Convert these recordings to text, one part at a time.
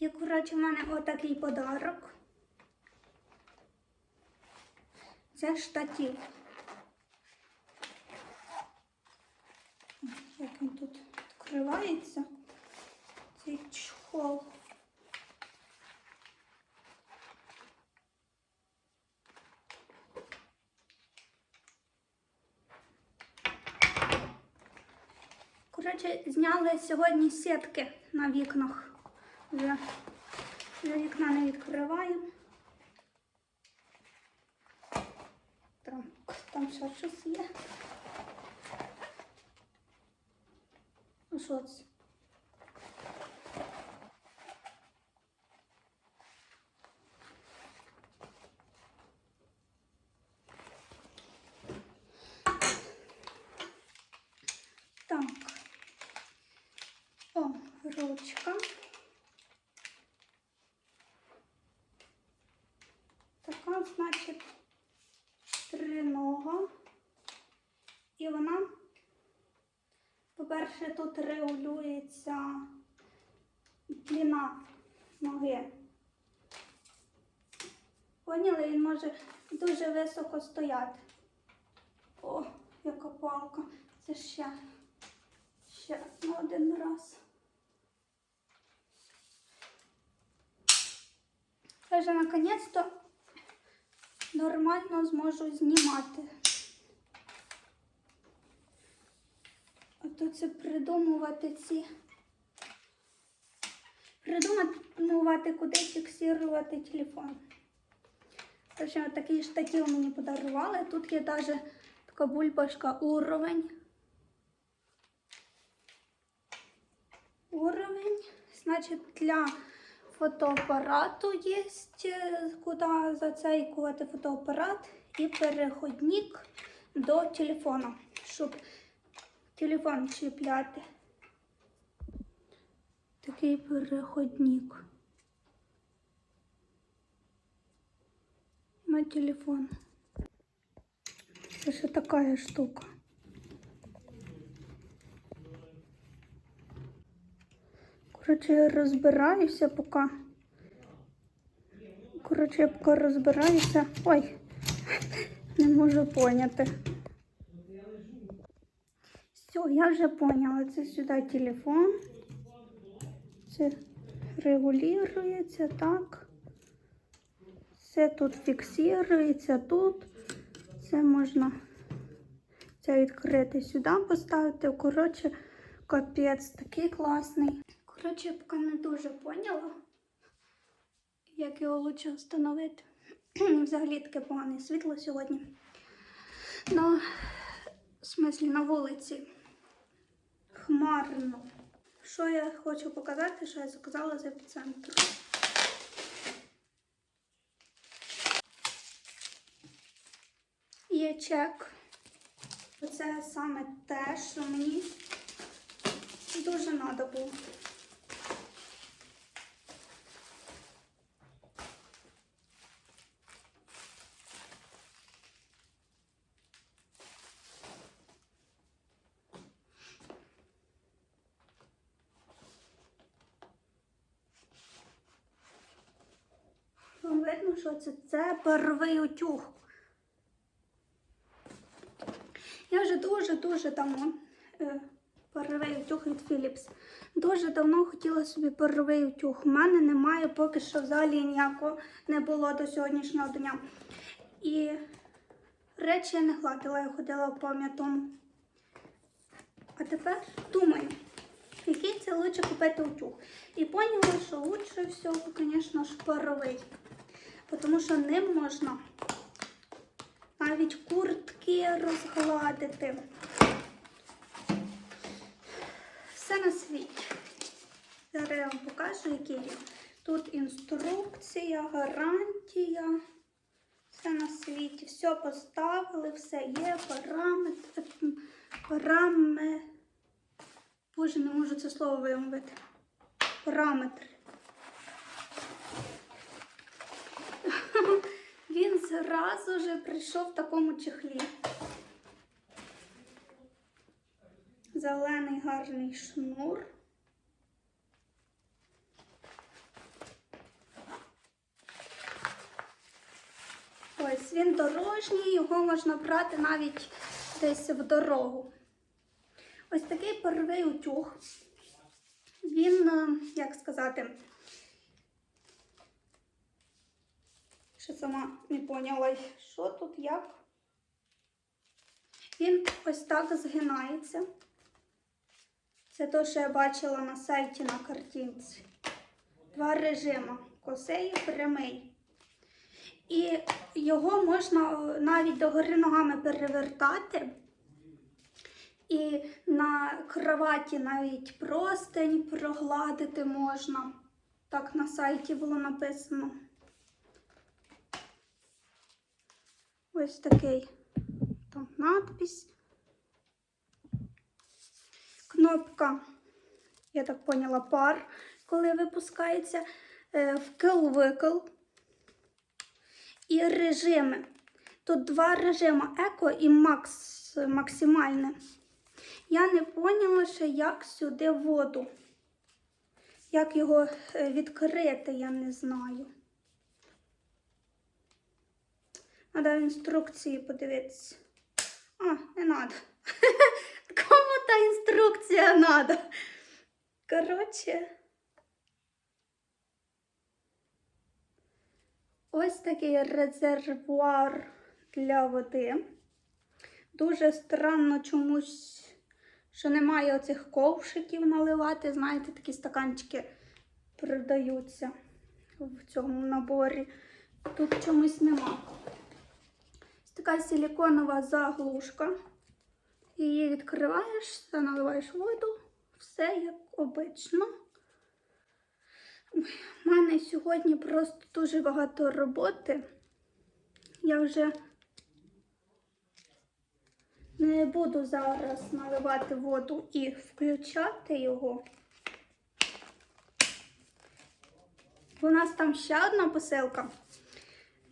І, коротше, в мене отакий подарок. Це штатів. Як він тут відкривається? Цей чохол. Коротше, зняли сьогодні сітки на вікнах. Вже вікна не відкриваємо. Там, там ще щось є. Ну що це? Так. О, ручка. Така, значить, тринога. І вона, по-перше, тут регулюється длина ноги. Поняли, він може дуже високо стояти. О, яка палка. Це ще, ще один раз. Я вже наконець-то нормально зможу знімати. А то це придумувати ці. Придумувати, куди фіксувати телефон. Тож такий штатив мені подарували. Тут є навіть така бульбашка уровень. Уровень. Значить, для фотоапарату є е, куди зацейкувати фотоапарат і переходник до телефона, щоб телефон чіпляти. Такий переходник на телефон. Це ще така штука. Коротше, я розбираюся поки. Коротше, я поки розбираюся. Ой, не можу поняти. Все, я вже поняла. Це сюди телефон. Це регулюється так. Це тут фіксується тут. Це можна це відкрити сюди поставити. Коротше, капець такий класний. Коротше, я поки не дуже поняла, як його лучше встановити. Взагалі таке погане світло сьогодні. Ну, в смислі на вулиці. Хмарно. Що я хочу показати, що я заказала з епіцентру. Є чек. Це саме те, що мені дуже треба було. Вам видно, що це? Це первий утюг. Я вже дуже-дуже давно е, первий утюг від Philips. Дуже давно хотіла собі первий утюг. У мене немає поки що взагалі ніякого не було до сьогоднішнього дня. І речі я не гладила, я ходила в пам'ятому. А тепер думаю, який це лучше купити утюг. І поняла, що лучше всього, звісно ж, паровий. Тому що ним можна навіть куртки розгладити. Все на світі. Зараз я вам покажу, які є. Тут інструкція, гарантія. Все на світі. Все поставили, все є, параметри. Параме... Боже, не можу це слово вимовити. Параметри. зразу вже прийшов в такому чехлі. Зелений гарний шнур. Ось він дорожній, його можна брати навіть десь в дорогу. Ось такий паровий утюг. Він, е, як сказати, ще сама не поняла, що тут як. Він ось так згинається. Це те, що я бачила на сайті на картинці. Два режими косий і прямий. І його можна е, навіть догори ногами перевертати. І на кроваті навіть простень прогладити можна. Так на сайті було написано. Ось такий там надпись. Кнопка, я так поняла, пар, коли випускається, е, вкл-викл. І режими. Тут два режими еко і макс, максимальне. Я не поняла ще, як сюди воду. Як його е, відкрити, я не знаю. Треба інструкції подивитися. А, не треба. Кому та інструкція треба? Коротше. Ось такий резервуар для води. Дуже странно чомусь, що немає оцих ковшиків наливати. Знаєте, такі стаканчики продаються в цьому наборі. Тут чомусь нема. Така силіконова заглушка. Її відкриваєш, та наливаєш воду, все як обично. У мене сьогодні просто дуже багато роботи. Я вже не буду зараз наливати воду і включати його. У нас там ще одна посилка.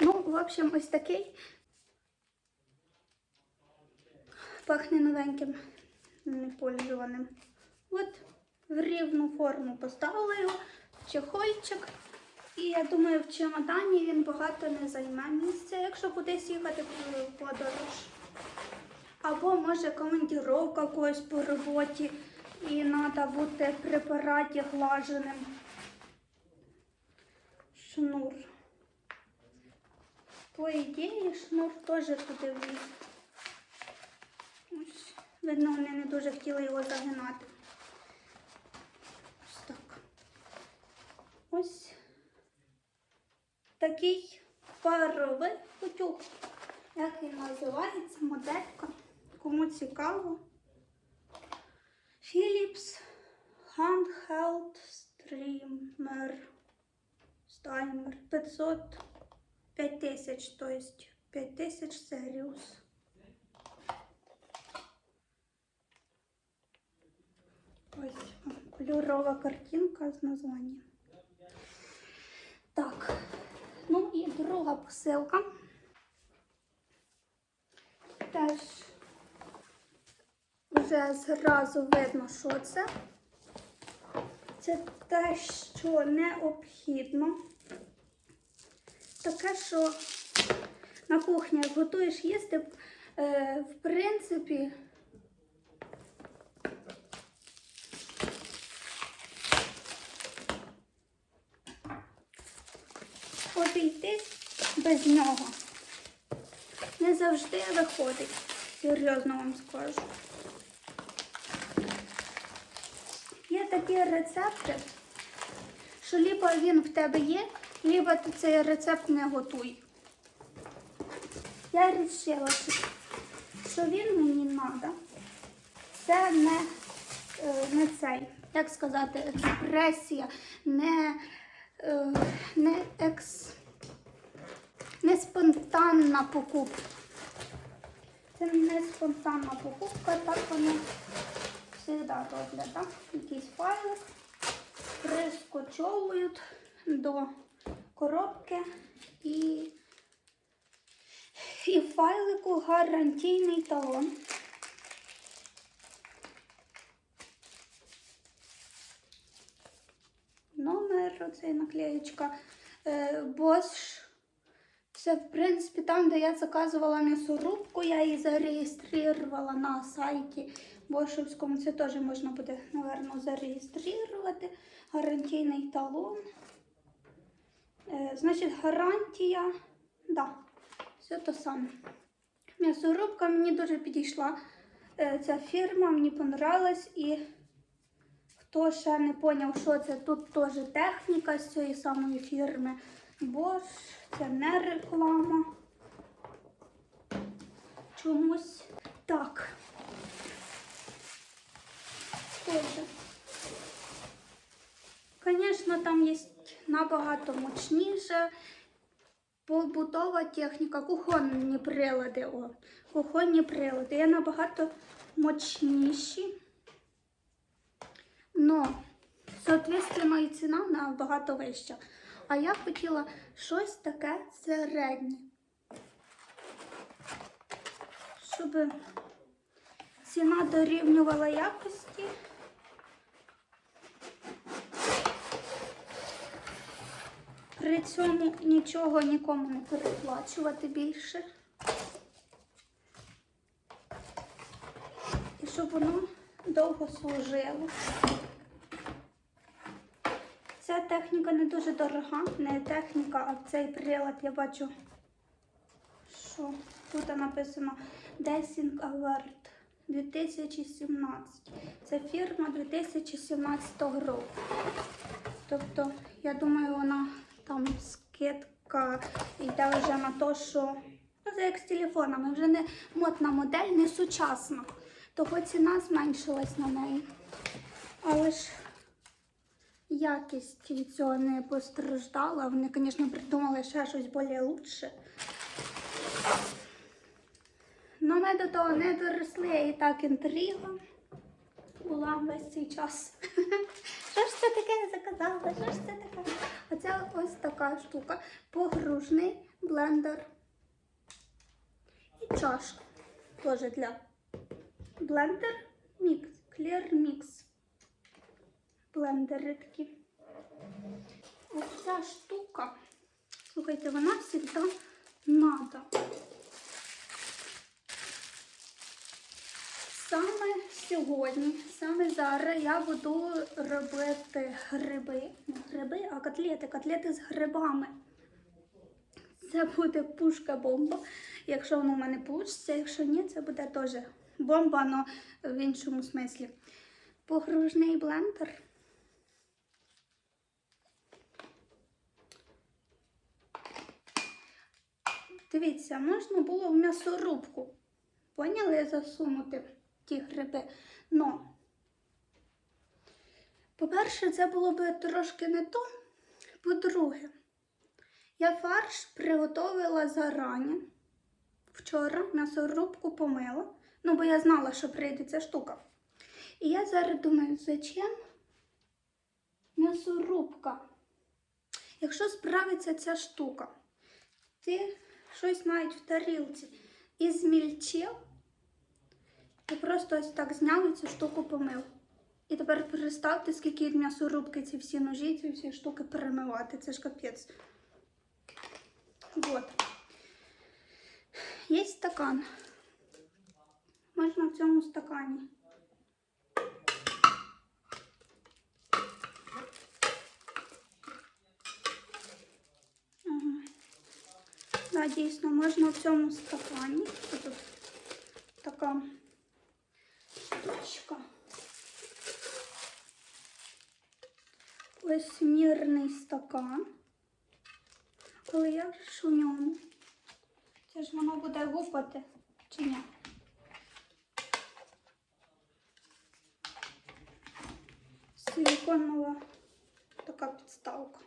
Ну, в общем, ось такий. Пахне новеньким, непользуваним. От в рівну форму поставила його, в чехольчик. І я думаю, в чемодані він багато не займе місця, якщо кудись їхати в подорож. Або може командіровка когось по роботі і треба бути при параді глаженим. Шнур. По ідеї, шнур теж туди вліз. Ось, видно, вони не дуже хотіли його загинати. Ось так. Ось такий паровий утюг. Як він називається? Моделька. Кому цікаво. Philips Handheld Streamer Steimer 500 5000, то есть 5000 Serious. Ось кольорова картинка з названням. Так, ну і друга посилка. Теж вже зразу видно, що це. Це те, що необхідно. Таке, що на кухні готуєш їсти, е, в принципі, обійтись без нього. Не завжди виходить, серйозно вам скажу. Є такі рецепти, що либо він в тебе є, либо ти цей рецепт не готуй. Я вирішила, що він мені треба. Це не, е, не цей, як сказати, експресія, не, не, екс, не спонтанна покупка. Це не спонтанна покупка, так вони завжди роблять. Так? Якийсь файлик прискочовують до коробки і, і файлику гарантійний талон. Номер, оцей наклеєчка. Е, Bosch Це, в принципі, там, де я заказувала м'ясорубку, я її зареєструвала на сайті Бошевському. Це теж можна буде, напевно, зареєструвати. Гарантійний талон. Е, значить, гарантія. Да, все то саме. М'ясорубка мені дуже підійшла. Е, ця фірма мені понравилась і хто ще не поняв, що це, тут теж техніка з цієї самої фірми Bosch. Це не реклама. Чомусь так. Тоже. Звісно, там є набагато мощніше побутова техніка, кухонні прилади. О, кухонні прилади. Є набагато мощніші. Но, соответственно, і ціна набагато вища. А я хотіла щось таке середнє. Щоб ціна дорівнювала якості. При цьому нічого нікому не переплачувати більше. І щоб воно довго служило. Ця техніка не дуже дорога, не техніка, а цей прилад я бачу, що тут написано Dessing Award 2017. Це фірма 2017 року. Тобто, я думаю, вона там скидка йде вже на те, що ну, це як з телефонами, вже не модна модель, не сучасна. Того ціна зменшилась на неї. Але ж якість цього не постраждала. Вони, звісно, придумали ще щось більш лучше. Но ми до того не доросли, і так інтрига була весь цей час. Що ж це таке заказала? Що ж це таке? Оце ось така штука. Погружний блендер. І чашка. Теж для блендер мікс. Clear Mix. Блендери такі. Ось ця штука. Слухайте, вона завжди надо. Саме сьогодні, саме зараз я буду робити гриби. Не гриби, а котлети. Котлети з грибами. Це буде пушка-бомба. Якщо воно в мене вийде, якщо ні, це буде теж бомба, але в іншому смислі. Погружний блендер. Дивіться, можна було в м'ясорубку. Поняли засунути ті гриби. Но, по-перше, це було би трошки не то. По-друге, я фарш приготувала зарані. Вчора м'ясорубку помила. Ну, бо я знала, що прийде ця штука. І я зараз думаю, зачем м'ясорубка? Якщо справиться ця штука, ти щось навіть в тарілці і змільчив, ти просто ось так зняв і цю штуку помив. І тепер представте, скільки від м'ясорубки ці всі ножі, ці всі штуки перемивати. Це ж капець. Вот. Є стакан. Можна в цьому стакані. Ага. Да, дійсно, можна в цьому стакані. Тут така штучка. Ось мірний стакан. Але же ж у ньому? Це ж воно буде гупати чи ні? Силиконова така підставка.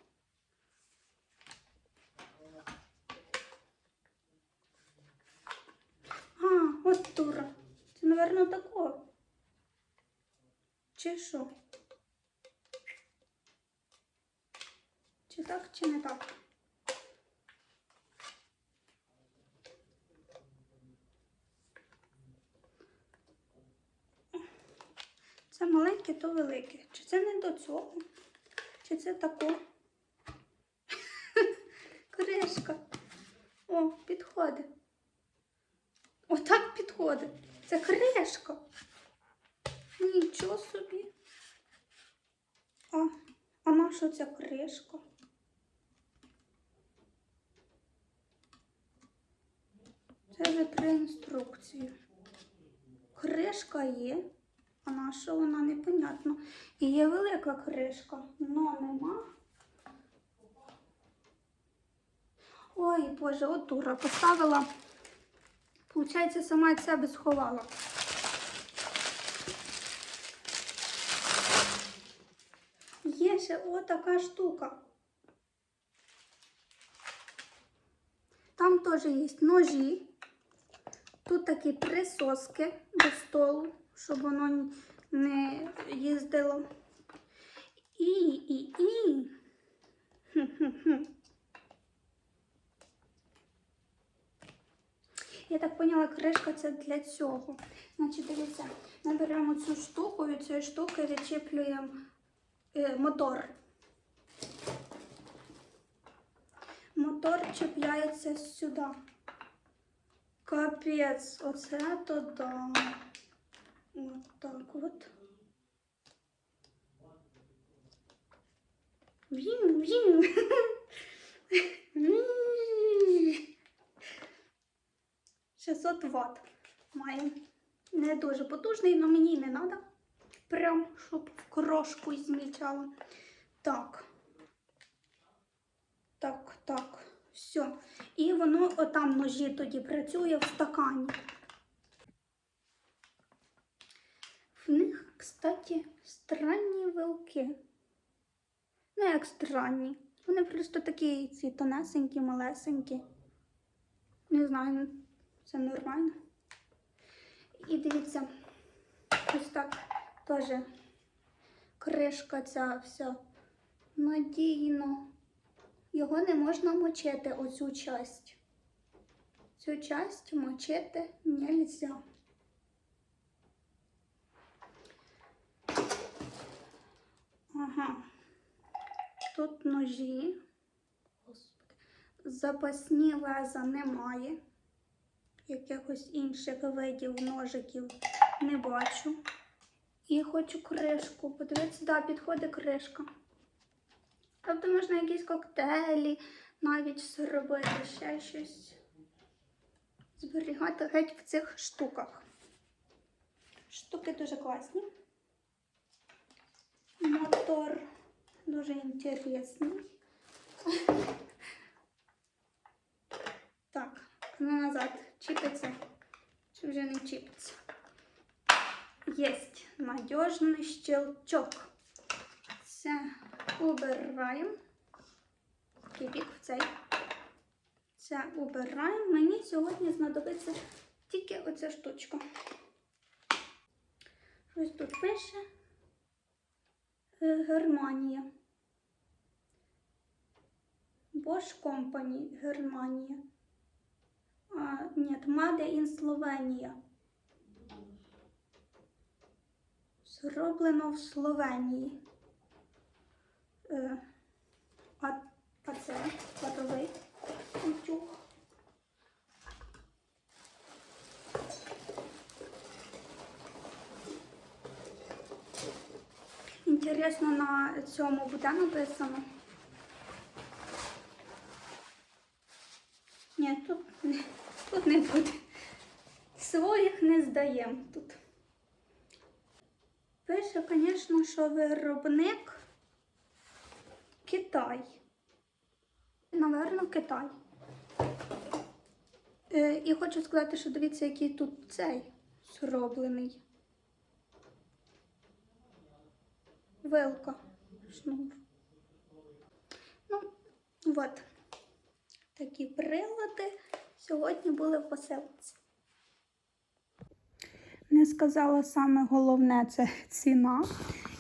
А, от дура. Це, напевно, тако. Чи що? Чи так, чи не так? Це маленьке, то велике. Чи це не до цього? Чи це тако? Кришка. О, підходить. Отак підходить. Це кришка. Нічого собі. А, а що ця кришка? Це вже три інструкції. Кришка є, а на що вона непонятно. І є велика кришка, но нема. Ой, Боже, от дура. Поставила. Получається, сама від себе сховала. Є ще отака штука. Там теж є ножі. Тут такі присоски до столу, щоб воно не їздило. І, і, і. Я так поняла, кришка це для цього. Значить, дивіться, ми беремо цю штуку, від цієї штуки відчіплюємо е, мотор. Мотор чіпляється сюди. Капець, оце то да. От так от. Він, він. 600 Вт має. Не дуже потужний, але мені не треба. Прям, щоб крошку змічало. Так. Так, так. Все. І воно отам ножі тоді працює в стакані. В них, кстати, странні вилки. Ну, як странні. Вони просто такі ці тонесенькі, малесенькі. Не знаю, це нормально. І дивіться, ось так теж кришка ця вся надійно. Його не можна мочити, оцю часть. Цю часть мочити нельзя. Ага. Тут ножі. Запасні леза немає. Якихось інших видів ножиків не бачу. І хочу кришку. Подивіться, да, підходить кришка. Тобто можна якісь коктейлі навіть зробити, ще щось. Зберігати геть в цих штуках. Штуки дуже класні. Мотор дуже інтересний. Так, ну назад чіпиться. Чи вже не чіпиться? Єсть надіжний щелчок. Це убираємо. Кипік в цей. Це убираємо. Мені сьогодні знадобиться тільки оця штучка. Щось тут пише. Е, Германія. Bosch Company, Германія. А, нет, Made in Словенія. Зроблено в Словенії. Е, а, це паровий утюг. Інтересно, на цьому буде написано. Ні, тут, тут не буде. Своїх не здаємо тут. Пише, звісно, що виробник Китай. Наверно, Китай. Е, і хочу сказати, що дивіться, який тут цей зроблений. Вилка. Шнур. Ну, от. Такі прилади сьогодні були в посилці. Не сказала саме головне це ціна.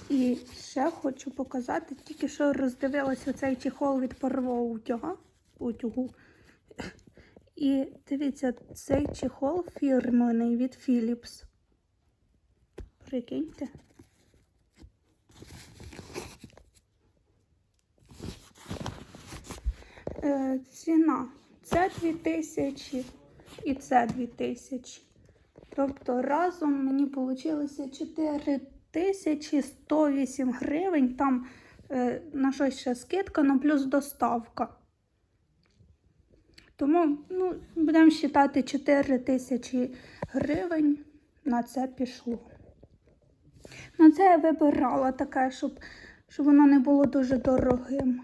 І ще хочу показати, тільки що роздивилася цей чехол від парового утюга. утюгу. І дивіться, цей чехол фірменний від Philips. Прикиньте. Ціна це 2000 і це 2000. Тобто разом мені вийшло 4108 гривень. Там е, на щось ще скидка, ну плюс доставка. Тому ну, будемо вважати 4 тисячі гривень на це пішло. На це я вибирала таке, щоб, щоб воно не було дуже дорогим.